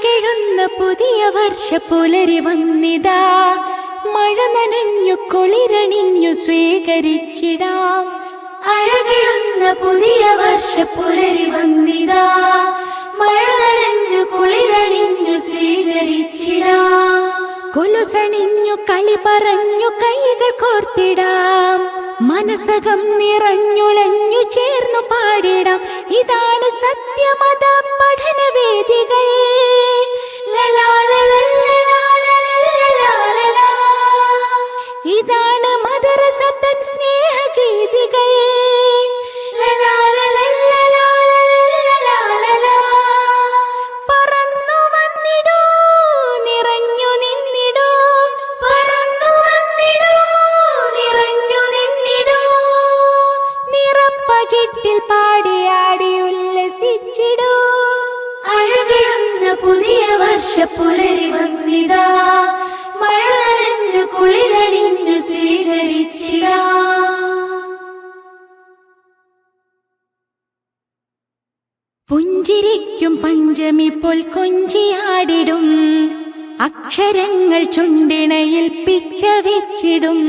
അഴകെഴുന്ന പുതിയ വർഷ പുലരി വന്നിതാ. മഴ നനഞ്ഞു കുളിരണിഞ്ഞു സ്വീകരിച്ചിടാം. അഴകെഴുന്ന പുതിയ വർഷ പുലരി വന്നിതാ. മഴ നനഞ്ഞു കുളിരണിഞ്ഞു സ്വീകരിച്ചിടാം. കൊലുസണിഞ്ഞു കളി പറഞ്ഞു കൈകൾ കോർത്തിടാം. മനസ്സകം നിറഞ്ഞുലഞ്ഞു ചേർന്നു പാടിടാം. ഇതാണ് സത്യമത പഠനവേദികൾ. നിറപ്പകിട്ടിൽ പാടിയാടി ഉല്ലസിച്ചിടൂ. അഴകിടുന്ന പുതിയ വർഷ പുലരി വന്നിതാ. മഴ നനഞ്ഞു കുളിരണിഞ്ഞു സ്വീകരിച്ചിടാ. പുഞ്ചിരിക്കും പഞ്ചമി പോൽ കൊഞ്ചിയാടിടും അക്ഷരങ്ങൾ ചുണ്ടിണയിൽ പിച്ച വെച്ചിടും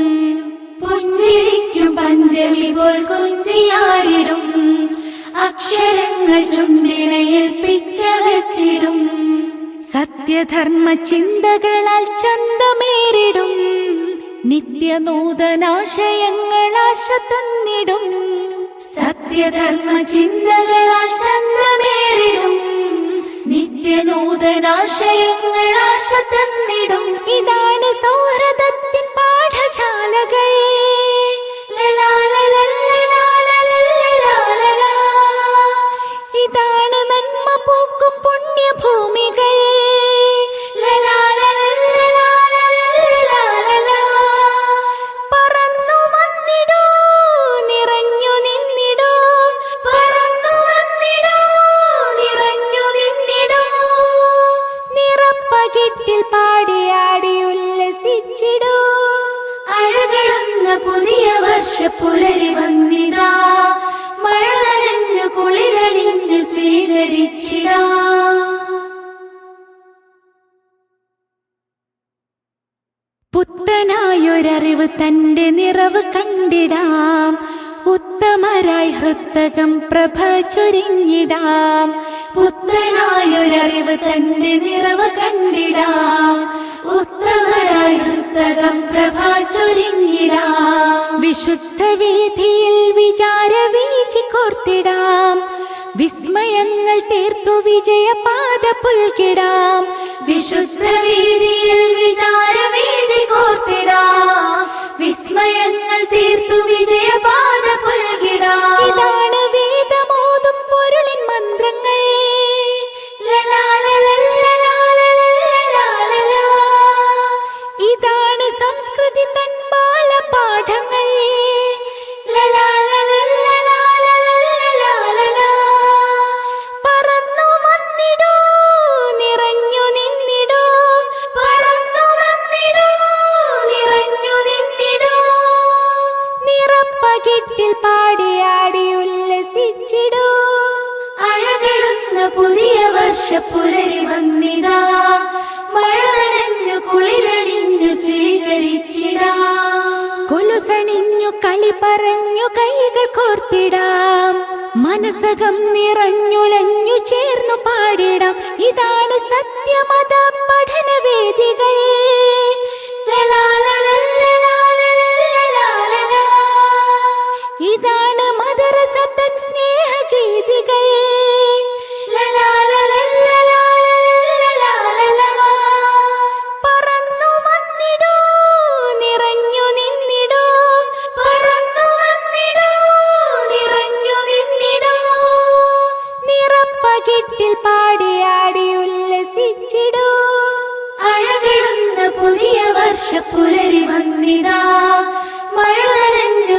പുഞ്ചിരിക്കും പഞ്ചമി പോൽ കൊഞ്ചിയാടിടും അക്ഷരങ്ങൾ ചുണ്ടിണയിൽ പിച്ച വെച്ചിടും. സത്യധർമ്മ ചിന്തകളാൽ ചന്തമേറിടും. നിത്യനൂതനാശയങ്ങൾ ആശ തന്നിടും. സത്യധർമ്മ ചിന്തകളാൽ ചന്തമേറിടും. നിത്യനൂതനാശയങ്ങൾ ആശ തന്നിടും. നിറപ്പകിട്ടിൽ പാടിയാടി ഉല്ലസിച്ചിടൂ. അഴകിടുന്ന പുതിയ വർഷ പുലരി വന്നിതാ. മഴ നനഞ്ഞു കുളിരണിഞ്ഞു സ്വീകരിച്ചിടാ. പുത്തനായൊരറിവ് തന്റെ നിറവ് കണ്ടിടാം. ഉത്തമരായി ഹൃത്തകം പ്രഭ ചൊരിഞ്ഞിടാം. പുത്തനായൊരറിവ് തന്റെ നിറവ് കണ്ടിടാ. ഉത്തമരായ ഹൃത്തകം പ്രഭ ചൊരിഞ്ഞിടാം. വിശുദ്ധ വീതിയിൽ വിചാര വീചി കോർത്തിടാം. വിസ്മയങ്ങൾ തീർത്തു വിജയപാത പുൽകിടാം. വിശുദ്ധ വീതിയിൽ വിചാര വീചി കോർത്തിടാം. വിസ്മയങ്ങൾ തീർത്തു വിജയപാത നിറപ്പകിട്ടിൽ പാടിയാടി ഉല്ലസിച്ചിടൂ. അഴകടുന്ന പുതിയ വർഷ പുലരി വന്നിതാ മഴ നനഞ്ഞു കുളിരണിഞ്ഞു സ്വീകരിച്ചിടാ. കൊലുസണിഞ്ഞു കളി പറഞ്ഞു കൈകൾ കോർത്തിടാം. മനസ്സകം നിറഞ്ഞുലഞ്ഞു ചേർന്നു പാടിടാം. ഇതാണ് സത്യമത പഠനവേദികൾ പാടിയാടി ഉല്ലസിച്ചിടൂ. അഴകിടുന്ന പുതിയ വർഷ പുലരി വന്നിതാ. മഴ നനഞ്ഞു